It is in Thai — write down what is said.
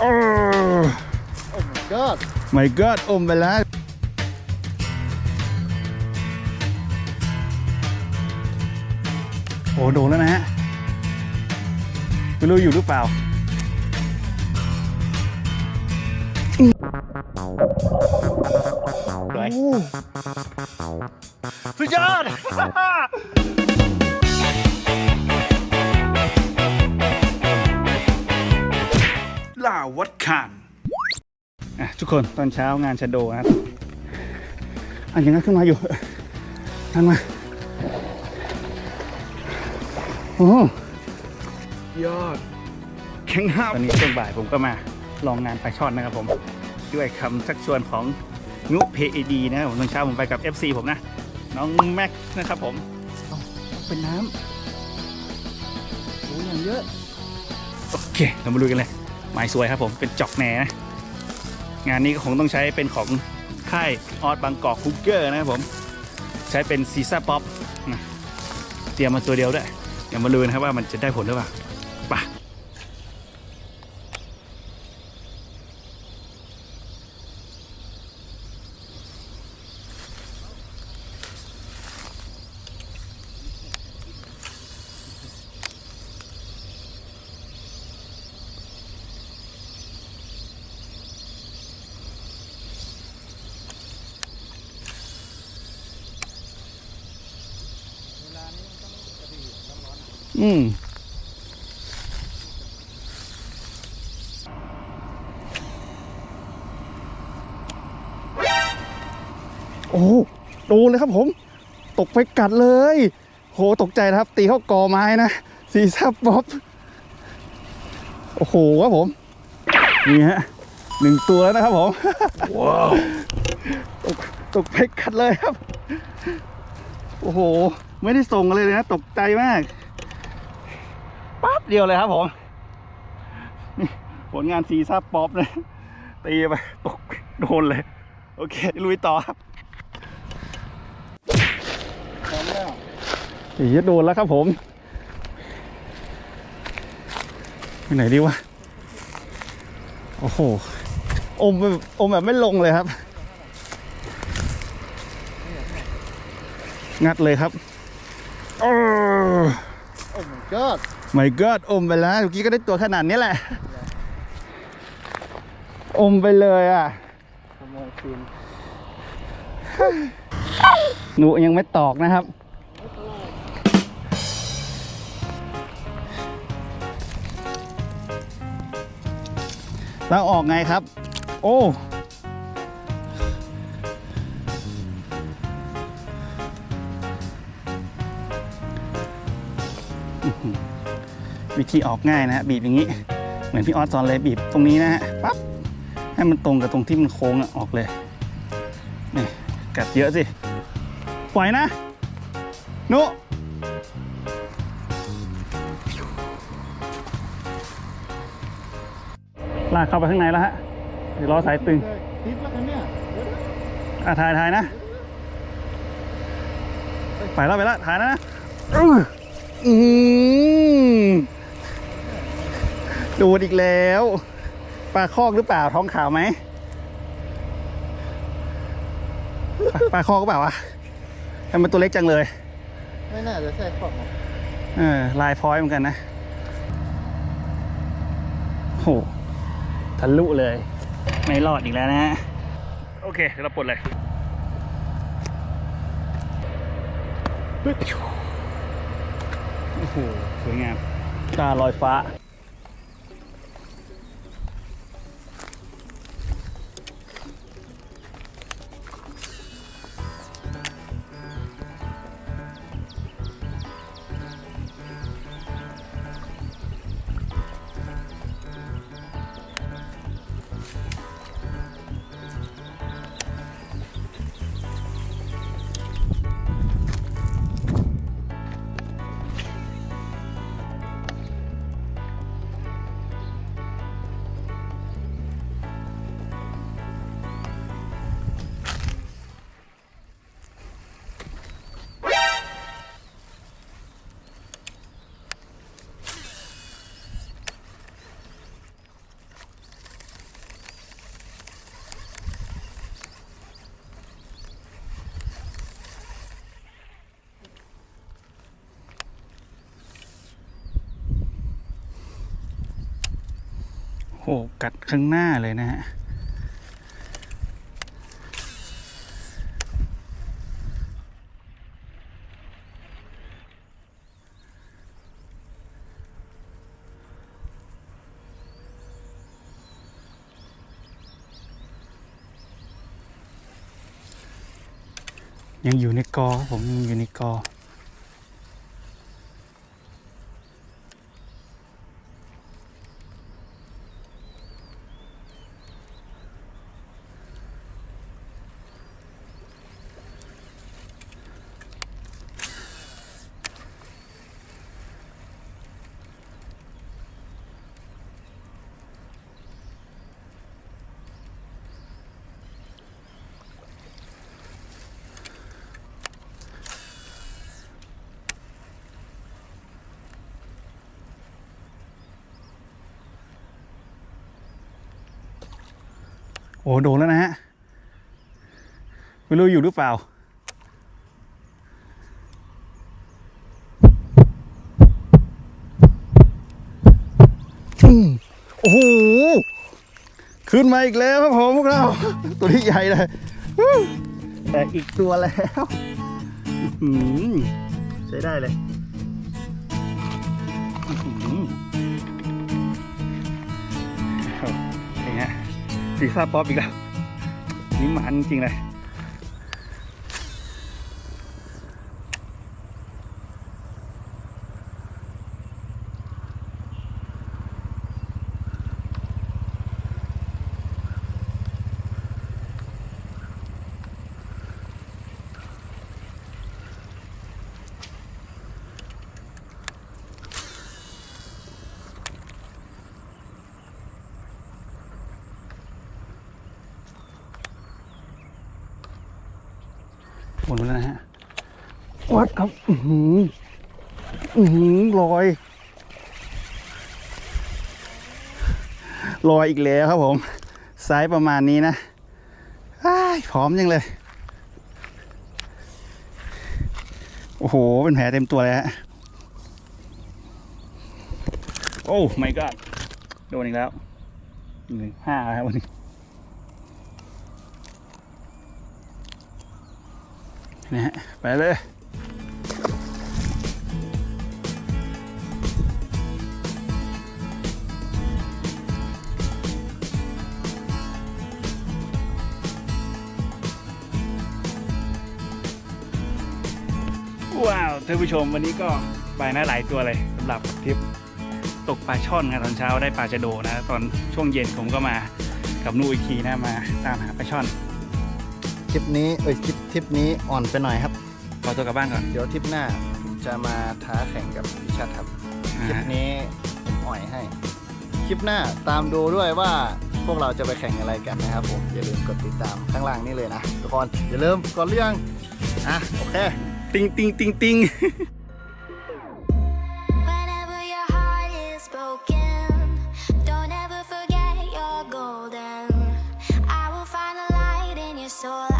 โอ้ my god my god อมไปแล้วโอ้โดนแล้วนะฮะไม่รู้อยู่หรือเปล่าสุดยอด ทุกคนตอนเช้างานชะโดนะครับอันยังงั้นขึ้นมาอยู่ทันมาโอ้ยอดแข็งห้าตอนนี้ช่วงบ่ายผมก็มาลองงานปลาช่อนนะครับผม ด้วยคำชักชวนของนุเพเอดีนะครับผมตอนเช้าผมไปกับ FC ผมนะ น้องแม็กซ์นะครับผมเอ้าเป็นน้ำโอ้ยอย่างเยอะ โอเค เรามาดูกันเลย หมายสวยครับผมเป็นจอกแหนนะ งานนี้ก็คงต้องใช้เป็นของค่ายออสบางกอกคุกเกอร์นะครับผม ใช้เป็นซีซ่าป๊อปเตรียมมาตัวเดียวด้วยเดี๋ยวมาดูนะครับว่ามันจะได้ผลหรือเปล่าไปะ อืมโอ้โหโดนเลยครับผม ตกไปกัดเลย โหตกใจนะครับ ตีเข้ากอไม้นะซีซับบ๊อบโอ้โหครับผม นี่ฮะหนึ่งตัวแล้วนะครับผมว้าวตกตกไปกัดเลยครับ โอ้โห ไม่ได้ส่งอะไรเลยนะ ตกใจมากปั๊บ เดียวเลยครับผมนี่ผลงานซีซับป๊อปนะตีไปตกโดนเลย โอเค ลุยต่อครับพร้อมแล้วอีจะโดนแล้วครับผมไปไหนดีวะ โอ้โห อมแบบอมแบบไม่ลงเลยครับ งัดเลยครับ โอ้ Oh my god my god อมไปแล้วเมื่อกี้ก็ได้ตัวขนาดนี้แหละ อมไปเลยอะขโมยคืนหนูยังไม่ตอกนะครับ แล้วออกไงครับ โอ้อื้อหือ วิธีออกง่ายนะฮะบีบอย่างนี้ เหมือนพี่ออสสอนเลยบีบตรงนี้นะฮะปั๊บให้มันตรงกับตรงที่มันโค้งอะออกเลยนี่กัดเยอะสิปล่อยนะนุลากเข้าไปข้างในแล้วฮะเดี๋ยวรอสายตึงติดแล้วกันเนี่ยอะถ่ายถ่ายนะ ไปแล้วไปแล้วถ่ายแล้วนะอือ อืมดูดอีกแล้วปลาคอกหรือเปล่าท้องขาวไหมปลาปลาคอกหรือเปล่าวะทำไมตัวเล็กจังเลย ไม่น่าจะใช่ของนะเออลายพอยต์เหมือนกันนะโหทะลุเลย ไม่รอดอีกแล้วนะฮะโอเคเดี๋ยวเราปลดเลยโอ้โหสวยงามตาลอยฟ้า โอ้กัดข้างหน้าเลยนะฮะยังอยู่ในกอผมยังอยู่ในกอ โอ้โดนแล้วนะฮะไม่รู้อยู่หรือเปล่า โอ้โห ขึ้นมาอีกแล้วครับผมพวกเรา ตัวที่ใหญ่เลย แต่อีกตัวแล้วใช้ได้เลย ซีซ่าป๊อปอีกแล้วนี่มันจริงเลย หมดแล้วนะฮะวัดครับ อือหืออือหือลอยลอยอีกแล้วครับผมไซส์ประมาณนี้นะอ้ายพร้อมยังเลย โอ้โห เป็นแผลเต็มตัวเลยฮะ โอ้ไม่ก็โดนอีกแล้วหนึ่งห้าแล้วครับวันนี้ นะฮะไปเลยว้าวท่านผู้ชมวันนี้ก็ไปนะหลายตัวเลยสำหรับทริปตกปลาช่อนกันตอนเช้าได้ปลาจะโดนะ ตอนช่วงเย็นผมก็มากับนูอีกทีนะมาตามหาปลาช่อน ลิปนี้เอ้ยคลิปทริปนี้อ่อนไปหน่อยครับ ขอตัวกลับบ้านก่อนเดี๋ยวทริปหน้าผมจะมาท้าแข่งกับพิชาติครับคลิปนี้ผมอ่อยให้ คลิปหน้าตามดูด้วยว่าพวกเราจะไปแข่งอะไรกันนะครับผมอย่าลืมกดติดตามข้างล่างนี่เลยนะทุกคนอย่าลืมกดเรื่องอะโอเค ติงติงติงติง So. Uh...